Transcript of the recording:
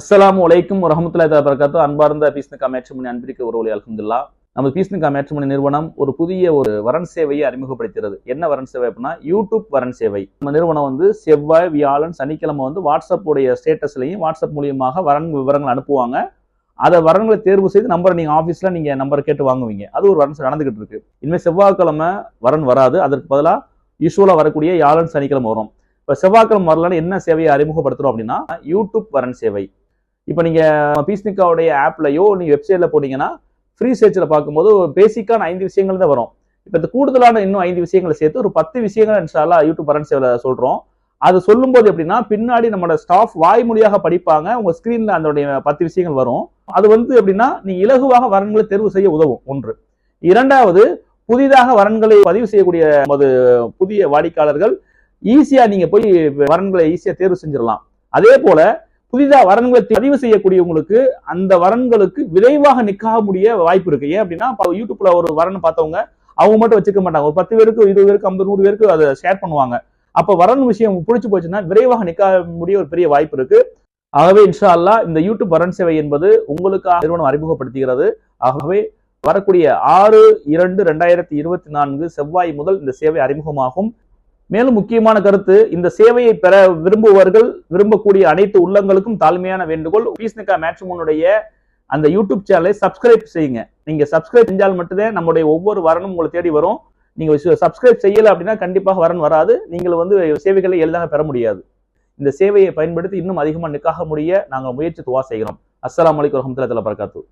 அஸ்ஸலாமு வலைக்கும் வரஹமத்துல்லாஹி தஆலா வரகாத்து அன்பார்ந்த பீஸ்னுக்கா மேட்ச்மணி அன்பிற்கு உறவுகளை அலமதுல்லா நம்ம பீஸ்னுக்கா மேட்ச்மணி நிறுவனம் ஒரு புதிய ஒரு வரன் சேவையை அறிமுகப்படுத்துகிறது என்ன வரன் சேவை அப்படின்னா யூடியூப் வரன் சேவை. நம்ம நிறுவனம் வந்து செவ்வாய் வியாழன் சனிக்கிழமை வந்து வாட்ஸ்அப்புடைய ஸ்டேட்டஸ்லையும் வாட்ஸ்அப் மூலியமாக வரன் விவரங்கள் அனுப்புவாங்க. அதை வரன்களை தேர்வு செய்து நம்பரை நீங்கள் ஆஃபீஸில் நீங்கள் நம்பர் கேட்டு வாங்குவீங்க. அது ஒரு வரன் நடந்துகிட்டு இருக்கு. இனிமேல் செவ்வாய்க்கிழமை வரன் வராது. அதற்கு பதிலாக யூஸ்வலா வரக்கூடிய வியாழன் சனிக்கிழமை வரும். இப்போ செவ்வாய்க்கிழமை வரலன்னு என்ன சேவையை அறிமுகப்படுத்துகிறோம் அப்படின்னா யூடியூப் வரன் சேவை. இப்போ நீங்கள் பீஸ்னிக்காவுடைய ஆப்லையோ நீங்கள் வெப்சைட்ல போனீங்கன்னா ஃப்ரீ சர்ச்சில் பார்க்கும்போது பேசிக்கான ஐந்து விஷயங்கள் தான் வரும். இப்போ இந்த கூடுதலான இன்னும் ஐந்து விஷயங்களை சேர்த்து ஒரு பத்து விஷயங்கள் இன்ஷால்லா யூடியூப் வரன் சேவில் சொல்கிறோம் அது சொல்லும்போது எப்படின்னா பின்னாடி நம்மளோட ஸ்டாஃப் வாய்மொழியாக படிப்பாங்க. உங்கள் ஸ்க்ரீனில் அதனுடைய பத்து விஷயங்கள் வரும். அது வந்து எப்படின்னா நீ இலகுவாக வரன்களை தேர்வு செய்ய உதவும். ஒன்று. இரண்டாவது புதிதாக வரன்களை பதிவு செய்யக்கூடிய நமது புதிய வாடிக்கையாளர்கள் ஈஸியாக நீங்கள் போய் வரன்களை ஈஸியாக தேர்வு செஞ்சிடலாம். அதே போல புதிதா வரன்களை பதிவு செய்யக்கூடியவங்களுக்கு அந்த வரன்களுக்கு விரைவாக நிற்காக முடிய வாய்ப்பு இருக்கு. ஏன் அப்படின்னா இப்போ யூடியூப்ல ஒரு வரன் பார்த்தவங்க அவங்க மட்டும் வச்சுக்க மாட்டாங்க. ஒரு பத்து பேருக்கு இருபது பேருக்கு ஐம்பது நூறு பேருக்கு அதை ஷேர் பண்ணுவாங்க. அப்ப வரன் விஷயம் பிடிச்சு போச்சுன்னா விரைவாக நிக்காக முடிய ஒரு பெரிய வாய்ப்பு இருக்கு. ஆகவே இன்ஷா அல்லாஹ் இந்த யூடியூப் வரன் சேவை என்பது உங்களுக்காக நிறுவனம் அறிமுகப்படுத்துகிறது. ஆகவே வரக்கூடிய ஆறு இரண்டு ரெண்டாயிரத்தி இருபத்தி நான்கு செவ்வாய் முதல் இந்த சேவை அறிமுகமாகும். மேலும் முக்கியமான கருத்து இந்த சேவையை பெற விரும்புபவர்கள் விரும்பக்கூடிய அனைத்து உள்ளங்களுக்கும் தாழ்மையான வேண்டுகோள். பீஸ்னிகா மேட்ச்மோனுடைய அந்த யூடியூப் சேனலை சப்ஸ்கிரைப் செய்யுங்க. நீங்க சப்ஸ்கிரைப் செஞ்சால் மட்டும்தான் நம்முடைய ஒவ்வொரு வரனும் உங்களை தேடி வரும். நீங்க சப்ஸ்கிரைப் செய்யல அப்படின்னா கண்டிப்பாக வரன் வராது. நீங்கள் வந்து சேவைகளை எளிதாக பெற முடியாது. இந்த சேவையை பயன்படுத்தி இன்னும் அதிகமாக நிக்காக முடிய நாங்கள் முயற்சி துவா செய்கிறோம். அஸ்ஸலாமு அலைக்கும் வரஹ்மத்துல்லாஹி வபரகாத்துஹு